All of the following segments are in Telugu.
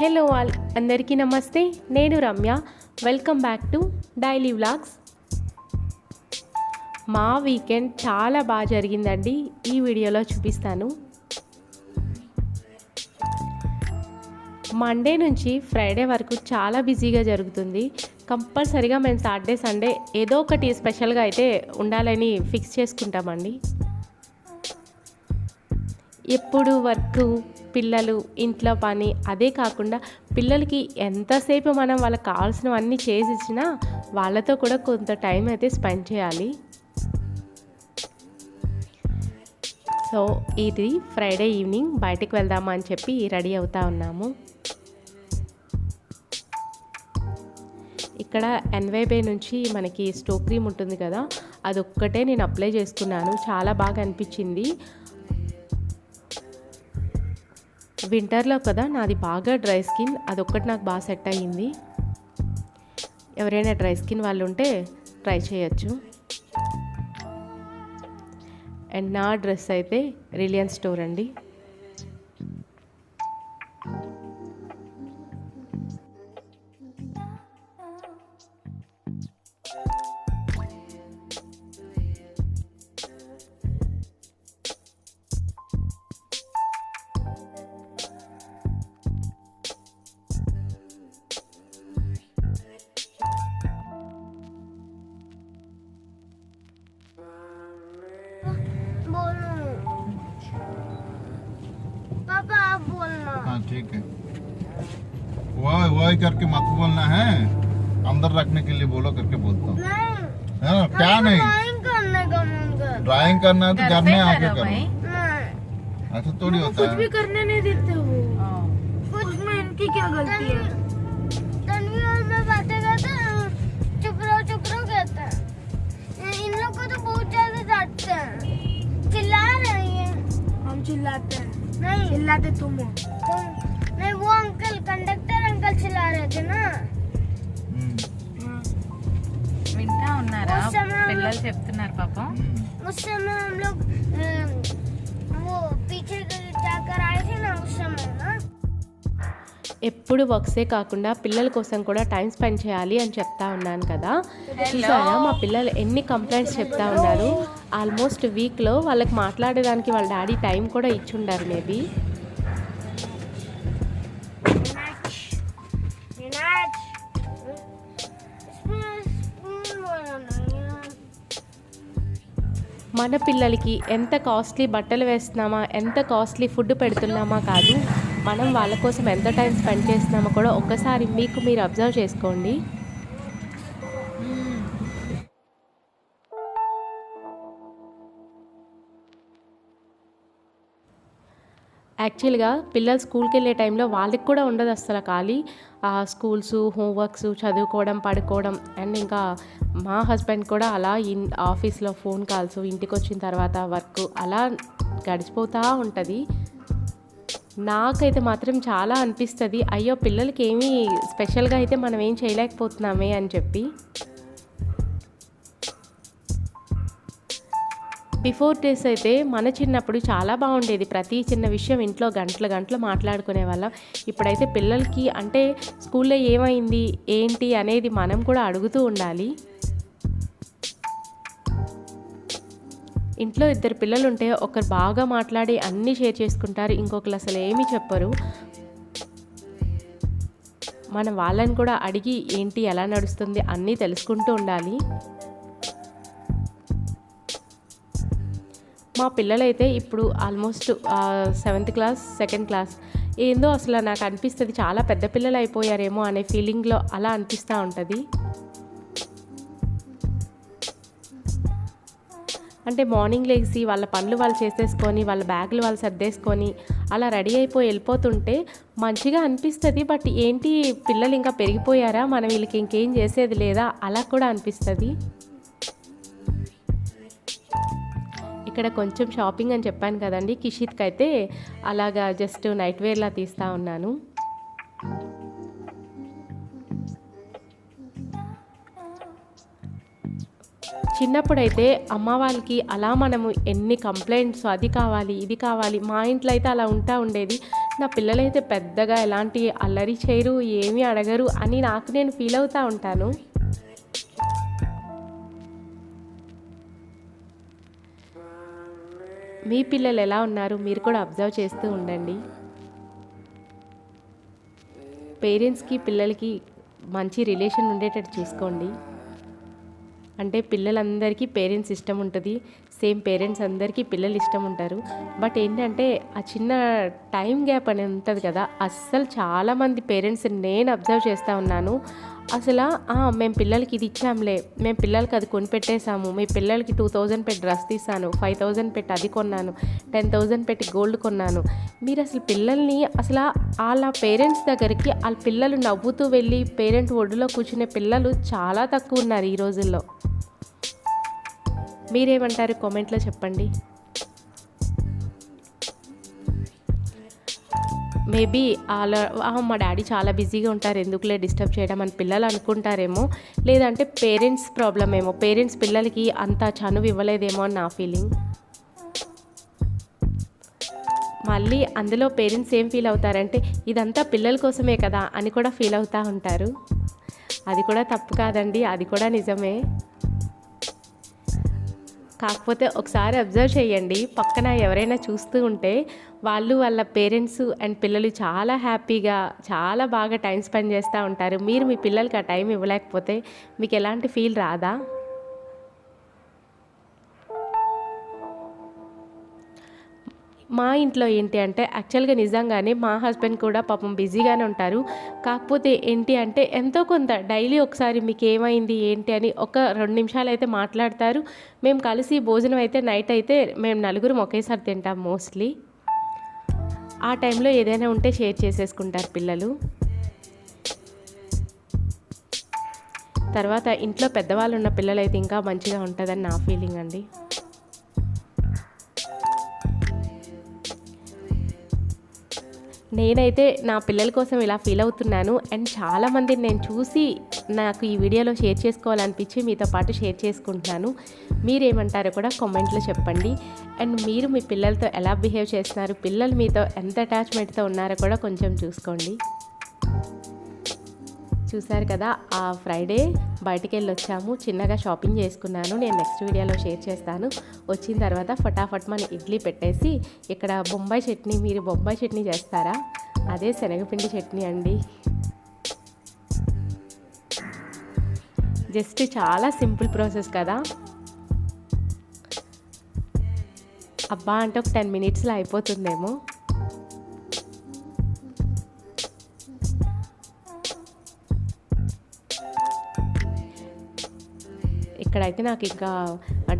హలో ఆల్ అందరికీ నమస్తే నేను Ramya. Welcome back to daily vlogs మా వీకెండ్ చాలా బాగా జరిగిందండి. ఈ వీడియోలో చూపిస్తాను. మండే నుంచి ఫ్రైడే వరకు చాలా బిజీగా జరుగుతుంది. కంపల్సరీగా మేము సాటర్డే సండే ఏదో ఒకటి స్పెషల్గా అయితే ఉండాలని ఫిక్స్ చేసుకుంటామండి. ఎప్పుడు వర్క్ పిల్లలు ఇంట్లో పని అదే కాకుండా పిల్లలకి ఎంతసేపు మనం వాళ్ళకి కావాల్సినవన్నీ చేసి ఇచ్చినా వాళ్ళతో కూడా కొంత టైం అయితే స్పెండ్ చేయాలి. సో ఇది ఫ్రైడే ఈవినింగ్ బయటికి వెళ్దామా అని చెప్పి రెడీ అవుతా ఉన్నాము. ఇక్కడ ఎన్వైబే నుంచి మనకి స్టో క్రీమ్ ఉంటుంది కదా అదొక్కటే నేను అప్లై చేసుకున్నాను. చాలా బాగా అనిపించింది. వింటర్లో కదా నాది బాగా డ్రై స్కిన్ అదొక్కటి నాకు బాగా సెట్ అయ్యింది. ఎవరైనా డ్రై స్కిన్ వాళ్ళు ఉంటే ట్రై చేయొచ్చు. అండ్ నా డ్రెస్ అయితే రిలయన్స్ స్టోర్ అండి. बोलना। हाँ ठीक है। वाह वाह करके मत बोलना है? अंदर रखने के लिए बोलो करके बोलता हूँ। नहीं। हाँ, क्या नहीं? ड्राइंग करने का मन कर ड्राइंग करना है तो घर में आके करो नहीं। ऐसा थोड़ी होता है। करने नहीं देते हो। कुछ में इनकी क्या गलती है? तन्वी और मैं बातें करते चुप रहो चुप रहो कहते हैं। इन- इन लोग को तो बहुत ज़्यादा डांटते हैं। चिल्ला रही है। हम चिल्लाते हैं। नहीं चिल्लाते तुम हो तुम नहीं वो अंकल कंडक्टर अंकल चिल्ला रहे थे ना हम्म, వింటా ఉన్నారా उस समय हम పిల్లలు लोग- చెప్తున్నారు పాపం हम्म। उस समय हम लोग अम, वो पीछे जाकर आए थे ना उस समय ना ఎప్పుడు వర్క్సే కాకుండా పిల్లల కోసం కూడా టైం స్పెండ్ చేయాలి అని చెప్తా ఉన్నాను కదా. చూసారా? మా పిల్లలు ఎన్ని కంప్లైంట్స్ చెప్తా ఉన్నారు. ఆల్మోస్ట్ వీక్లో వాళ్ళకి మాట్లాడడానికి వాళ్ళ డాడీ టైం కూడా ఇచ్చిండారు మేబీ. మన పిల్లలకి ఎంత కాస్ట్లీ బట్టలు వేస్తున్నామా? ఎంత కాస్ట్లీ ఫుడ్ పెడుతున్నామా కాదు. మనం వాళ్ళ కోసం ఎంత టైం స్పెండ్ చేస్తున్నామో కూడా ఒక్కసారి మీకు మీరు అబ్జర్వ్ చేసుకోండి. యాక్చువల్గా పిల్లలు స్కూల్కి వెళ్ళే టైంలో వాళ్ళకి కూడా ఉండదు అసలు ఖాళీ. స్కూల్స్ హోంవర్క్స్ చదువుకోవడం పడుకోవడం అండ్ ఇంకా మా హస్బెండ్ కూడా అలా ఇన్ ఆఫీస్లో ఫోన్ కాల్స్ ఇంటికి వచ్చిన తర్వాత వర్క్ అలా గడిచిపోతూ ఉంటుంది. నాకైతే మాత్రం చాలా అనిపిస్తుంది. అయ్యో పిల్లలకి ఏమీ స్పెషల్గా అయితే మనం ఏం చేయలేకపోతున్నామే అని చెప్పి. బిఫోర్ డేస్ అయితే మన చిన్నప్పుడు చాలా బాగుండేది. ప్రతి చిన్న విషయం ఇంట్లో గంటలు గంటలు మాట్లాడుకునే వాళ్ళం. ఇప్పుడైతే పిల్లలకి అంటే స్కూల్లో ఏమైంది ఏంటి అనేది మనం కూడా అడుగుతూ ఉండాలి. ఇంట్లో ఇద్దరు పిల్లలు ఉంటే ఒకరు బాగా మాట్లాడి అన్నీ షేర్ చేసుకుంటారు ఇంకొకరు అసలు ఏమీ చెప్పరు. మనం వాళ్ళని కూడా అడిగి ఏంటి ఎలా నడుస్తుంది అన్నీ తెలుసుకుంటూ ఉండాలి. మా పిల్లలైతే ఇప్పుడు almost seventh class second class ఏందో అసలు నాకు అనిపిస్తుంది చాలా పెద్ద పిల్లలు అయిపోయారేమో అనే ఫీలింగ్లో అలా అనిపిస్తూ ఉంటుంది. అంటే మార్నింగ్ లేచి వాళ్ళ పనులు వాళ్ళు చేసేసుకొని వాళ్ళ బ్యాగులు వాళ్ళు సర్దేసుకొని అలా రెడీ అయిపోయి వెళ్ళిపోతుంటే మంచిగా అనిపిస్తుంది. బట్ ఏంటి పిల్లలు ఇంకా పెరిగిపోయారా? మనం వీళ్ళకి ఇంకేం చేసేది లేదా? అలా కూడా అనిపిస్తుంది. ఇక్కడ కొంచెం షాపింగ్ అని చెప్పాను కదండి. కిషిత్కి అయితే అలాగా జస్ట్ నైట్ వేర్లా తీస్తూ ఉన్నాను. చిన్నప్పుడైతే అమ్మ వాళ్ళకి అలా మనము ఎన్ని కంప్లైంట్స్ అది కావాలి ఇది కావాలి మా ఇంట్లో అయితే అలా ఉంటా ఉండేది. నా పిల్లలైతే పెద్దగా ఎలాంటి అల్లరి చేయరు ఏమీ అడగరు అని నాకు నేను ఫీల్ అవుతూ ఉంటాను. మీ పిల్లలు ఎలా ఉన్నారు? మీరు కూడా అబ్జర్వ్ చేస్తూ ఉండండి. పేరెంట్స్కి పిల్లలకి మంచి రిలేషన్ ఉండేటట్టు చూసుకోండి. అంటే పిల్లలందరికీ పేరెంట్స్ ఇష్టం ఉంటుంది. సేమ్ పేరెంట్స్ అందరికీ పిల్లలు ఇష్టం ఉంటారు. బట్ ఏంటంటే ఆ చిన్న టైం గ్యాప్ అనేది ఉంటుంది కదా అస్సలు చాలామంది పేరెంట్స్ నేను అబ్జర్వ్ చేస్తూ ఉన్నాను. అసలు మేము పిల్లలకి ఇది ఇచ్చాంలే మేము పిల్లలకి అది కొనిపెట్టేసాము మీ పిల్లలకి టూ థౌజండ్ పెట్టి డ్రెస్ తీసాను ఫైవ్ థౌజండ్ పెట్టి అది కొన్నాను టెన్ థౌజండ్ పెట్టి గోల్డ్ కొన్నాను. మీరు అసలు పిల్లల్ని అసలు వాళ్ళ పేరెంట్స్ దగ్గరికి వాళ్ళ పిల్లలు నవ్వుతూ వెళ్ళి పేరెంట్ ఒడిలో కూర్చునే పిల్లలు చాలా తక్కువ ఉన్నారు ఈ రోజుల్లో. మీరేమంటారు కామెంట్లో చెప్పండి. మేబీ అలా మా డాడీ చాలా బిజీగా ఉంటారు ఎందుకులే డిస్టర్బ్ చేయడం అని పిల్లలు అనుకుంటారేమో. లేదంటే పేరెంట్స్ ప్రాబ్లం ఏమో. పేరెంట్స్ పిల్లలకి అంత చనువు ఇవ్వలేదేమో అని నా ఫీలింగ్. మళ్ళీ అందులో పేరెంట్స్ ఏం ఫీల్ అవుతారంటే ఇదంతా పిల్లల కోసమే కదా అని కూడా ఫీల్ అవుతూ ఉంటారు. అది కూడా తప్పు కాదండి అది కూడా నిజమే. కాకపోతే ఒకసారి అబ్జర్వ్ చేయండి. పక్కన ఎవరైనా చూస్తూ ఉంటే వాళ్ళు వాళ్ళ పేరెంట్స్ అండ్ పిల్లలు చాలా హ్యాపీగా చాలా బాగా టైం స్పెండ్ చేస్తూ ఉంటారు. మీరు మీ పిల్లలకి ఆ టైం ఇవ్వలేకపోతే మీకు ఎలాంటి ఫీల్ రాదా? మా ఇంట్లో ఏంటి అంటే యాక్చువల్గా నిజంగానే మా హస్బెండ్ కూడా పాపం బిజీగానే ఉంటారు. కాకపోతే ఏంటి అంటే ఎంతో కొంత డైలీ ఒకసారి మీకు ఏమైంది ఏంటి అని ఒక రెండు నిమిషాలు అయితే మాట్లాడతారు. మేము కలిసి భోజనం అయితే నైట్ అయితే మేము నలుగురం ఒకేసారి తింటాం మోస్ట్లీ ఆ టైంలో ఏదైనా ఉంటే షేర్ చేసేసుకుంటారు పిల్లలు. తర్వాత ఇంట్లో పెద్దవాళ్ళు ఉన్న పిల్లలు అయితే ఇంకా మంచిగా ఉంటుందని నా ఫీలింగ్ అండి. నేనైతే నా పిల్లల కోసం ఇలా ఫీల్ అవుతున్నాను. అండ్ చాలామందిని నేను చూసి నాకు ఈ వీడియోలో షేర్ చేసుకోవాలనిపించి మీతో పాటు షేర్ చేసుకుంటున్నాను. మీరేమంటారో కూడా కామెంట్లో చెప్పండి. అండ్ మీరు మీ పిల్లలతో ఎలా బిహేవ్ చేస్తున్నారు? పిల్లలు మీతో ఎంత అటాచ్మెంట్తో ఉన్నారో కూడా కొంచెం చూసుకోండి. చూశారు కదా ఆ ఫ్రైడే బయటికి వెళ్ళి వచ్చాము చిన్నగా షాపింగ్ చేసుకున్నాను. నేను నెక్స్ట్ వీడియోలో షేర్ చేస్తాను. వచ్చిన తర్వాత ఫటాఫట్ మన ఇడ్లీ పెట్టేసి ఇక్కడ బొంబాయి చట్నీ మీరు బొంబాయి చట్నీ చేస్తారా? అదే శనగపిండి చట్నీ అండి. జస్ట్ చాలా సింపుల్ ప్రాసెస్ కదా. అబ్బా అంటే ఒక టెన్ మినిట్స్లో అయిపోతుందేమో. ఇక్కడైతే నాకు ఇంకా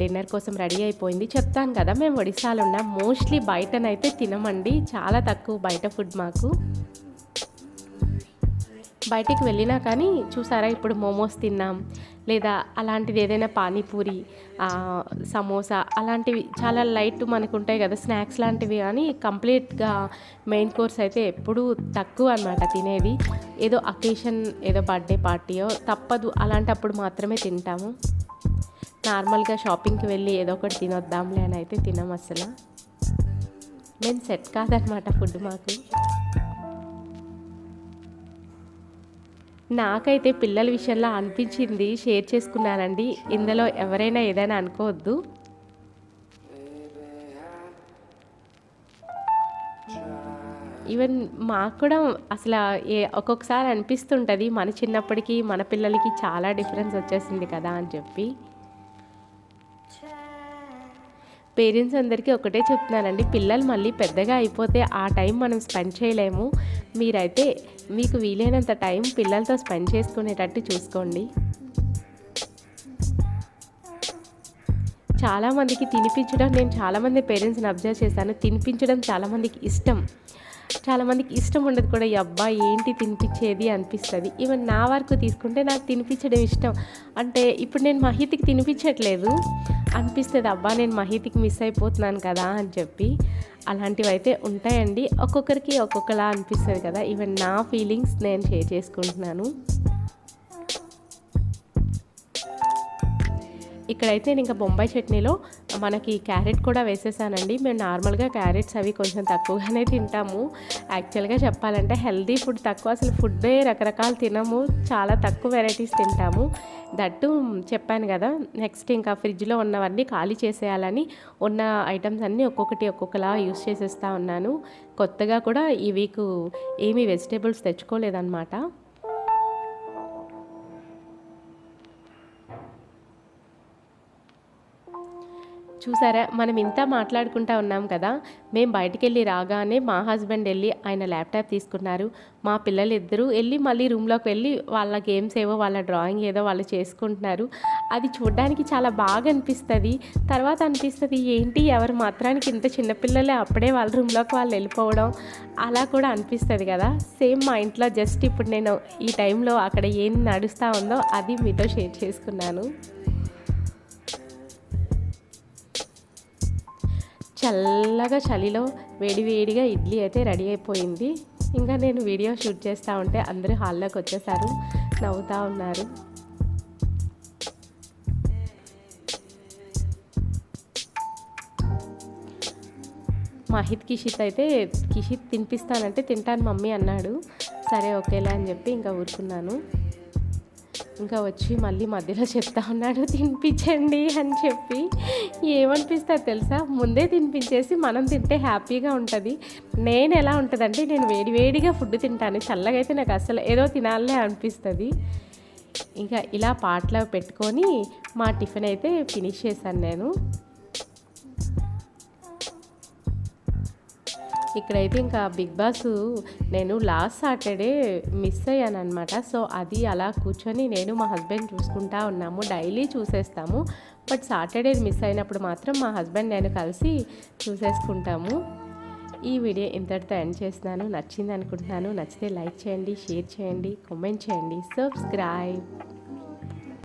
డిన్నర్ కోసం రెడీ అయిపోయింది. చెప్తాను కదా మేము ఒడిశాలో ఉన్నాం. మోస్ట్లీ బయటనైతే తినమండి. చాలా తక్కువ బయట ఫుడ్ మాకు. బయటికి వెళ్ళినా కానీ చూసారా ఇప్పుడు మోమోస్ తిన్నాం. లేదా అలాంటిది ఏదైనా పానీపూరి సమోసా అలాంటివి చాలా లైట్ మనకు ఉంటాయి కదా స్నాక్స్ లాంటివి కానీ కంప్లీట్గా మెయిన్ కోర్స్ అయితే ఎప్పుడూ తక్కువ అనమాట తినేది. ఏదో అకేషన్ ఏదో బర్త్డే పార్టీయో తప్పదు. అలాంటప్పుడు మాత్రమే తింటాము. నార్మల్గా షాపింగ్కి వెళ్ళి ఏదో ఒకటి తినొద్దాంలే అని అయితే తినం అసలు. మేము సెట్ కాదనమాట ఫుడ్ మాకు. నాకైతే పిల్లల విషయంలో అనిపించింది షేర్ చేసుకున్నానండి. ఇందులో ఎవరైనా ఏదైనా అనుకోవద్దు. ఈవెన్ మాకు కూడా అసలు ఏ ఒక్కొక్కసారి అనిపిస్తుంటుంది మన చిన్నప్పటికీ మన పిల్లలకి చాలా డిఫరెన్స్ వచ్చేసింది కదా అని చెప్పి. పేరెంట్స్ అందరికీ ఒకటే చెప్తున్నానండి. పిల్లలు మళ్ళీ పెద్దగా అయిపోతే ఆ టైం మనం స్పెండ్ చేయలేము. మీరైతే మీకు వీలైనంత టైం పిల్లలతో స్పెండ్ చేసుకునేటట్టు చూసుకోండి. చాలామందికి తినిపించడం నేను చాలామంది పేరెంట్స్ని అబ్జర్వ్ చేశాను. తినిపించడం చాలామందికి ఇష్టం. చాలామందికి ఇష్టం ఉండదు కూడా ఈ అబ్బాయి ఏంటి తినిపించేది? అనిపిస్తుంది. ఈవెన్ నా వరకు తీసుకుంటే నాకు తినిపించడం ఇష్టం. అంటే ఇప్పుడు నేను మహితికి తినిపించట్లేదు. అనిపిస్తుంది అబ్బా నేను మహితికి మిస్ అయిపోతున్నాను కదా అని చెప్పి. అలాంటివి అయితే ఉంటాయండి. ఒక్కొక్కరికి ఒక్కొక్కలా అనిపిస్తుంది కదా. ఈవెన్ నా ఫీలింగ్స్ నేను షేర్ చేసుకుంటున్నాను. ఇక్కడైతే నేను ఇంకా బొంబాయి చట్నీలో మనకి క్యారెట్ కూడా వేసేసానండి. మేము నార్మల్గా క్యారెట్స్ అవి కొంచెం తక్కువగానే తింటాము. యాక్చువల్గా చెప్పాలంటే హెల్దీ ఫుడ్ తక్కువ. అసలు ఫుడ్డే రకరకాలు తినము. చాలా తక్కువ వెరైటీస్ తింటాము. దట్టు చెప్పాను కదా నెక్స్ట్ ఇంకా ఫ్రిడ్జ్లో ఉన్నవన్నీ ఖాళీ చేసేయాలని ఉన్న ఐటమ్స్ అన్నీ ఒక్కొక్కటి ఒక్కొక్కలా యూస్ చేసేస్తా ఉన్నాను. కొత్తగా కూడా ఈ వీక్ ఏమీ వెజిటేబుల్స్ తెచ్చుకోలేదన్నమాట. చూసారా? మనం ఇంత మాట్లాడుకుంటా ఉన్నాం కదా? మేము బయటికి వెళ్ళి రాగానే మా హస్బెండ్ వెళ్ళి ఆయన ల్యాప్టాప్ తీసుకున్నారు. మా పిల్లలు ఇద్దరూ వెళ్ళి మళ్ళీ రూమ్లోకి వెళ్ళి వాళ్ళ గేమ్స్ ఏవో వాళ్ళ డ్రాయింగ్ ఏదో వాళ్ళు చేసుకుంటున్నారు. అది చూడడానికి చాలా బాగా అనిపిస్తుంది. తర్వాత అనిపిస్తుంది ఏంటి? ఎవరు మాత్రానికి ఇంత చిన్నపిల్లలే అప్పుడే వాళ్ళ రూమ్లోకి వాళ్ళు వెళ్ళిపోవడం. అలా కూడా అనిపిస్తుంది కదా? సేమ్ మా ఇంట్లో జస్ట్ ఇప్పుడు నేను ఈ టైంలో అక్కడ ఏం నడుస్తూ ఉందో అది మీతో షేర్ చేసుకున్నాను. చల్లగా చలిలో వేడివేడిగా ఇడ్లీ అయితే రెడీ అయిపోయింది. ఇంకా నేను వీడియో షూట్ చేస్తూ ఉంటే అందరూ హాల్లోకి వచ్చేసారు నవ్వుతూ ఉన్నారు. మహిత్ కిషిత్ అయితే కిషిత్ తినిపిస్తానంటే తింటాను మమ్మీ అన్నాడు. సరే ఓకేలా అని చెప్పి ఇంకా ఊరుకున్నాను. ఇంకా వచ్చి మళ్ళీ మధ్యలో చెప్తా ఉన్నాడు తినిపించండి అని చెప్పి. ఏమనిపిస్తుంది తెలుసా? ముందే తినిపించేసి మనం తింటే హ్యాపీగా ఉంటుంది. నేను ఎలా ఉంటుందంటే నేను వేడివేడిగా ఫుడ్ తింటాను. చల్లగా అయితే నాకు అసలు ఏదో తినాలే అనిపిస్తుంది. ఇంకా ఇలా పాటలో పెట్టుకొని మా టిఫిన్ అయితే ఫినిష్ చేశాను నేను. ఇక్కడైతే ఇంకా బిగ్ బాస్ నేను లాస్ట్ సాటర్డే మిస్ అయ్యాను అనమాట సో అది అలా కూర్చొని నేను మా హస్బెండ్ చూసుకుంటా ఉన్నాము. డైలీ చూసేస్తాము. బట్ సాటర్డే మిస్ అయినప్పుడు మాత్రం మా హస్బెండ్ నేను కలిసి చూసేసుకుంటాము. ఈ వీడియో ఇంతటితో ఎండ్ చేస్తున్నాను. నచ్చింది అనుకుంటున్నాను నచ్చితే లైక్ చేయండి షేర్ చేయండి కామెంట్ చేయండి. సబ్స్క్రైబ్.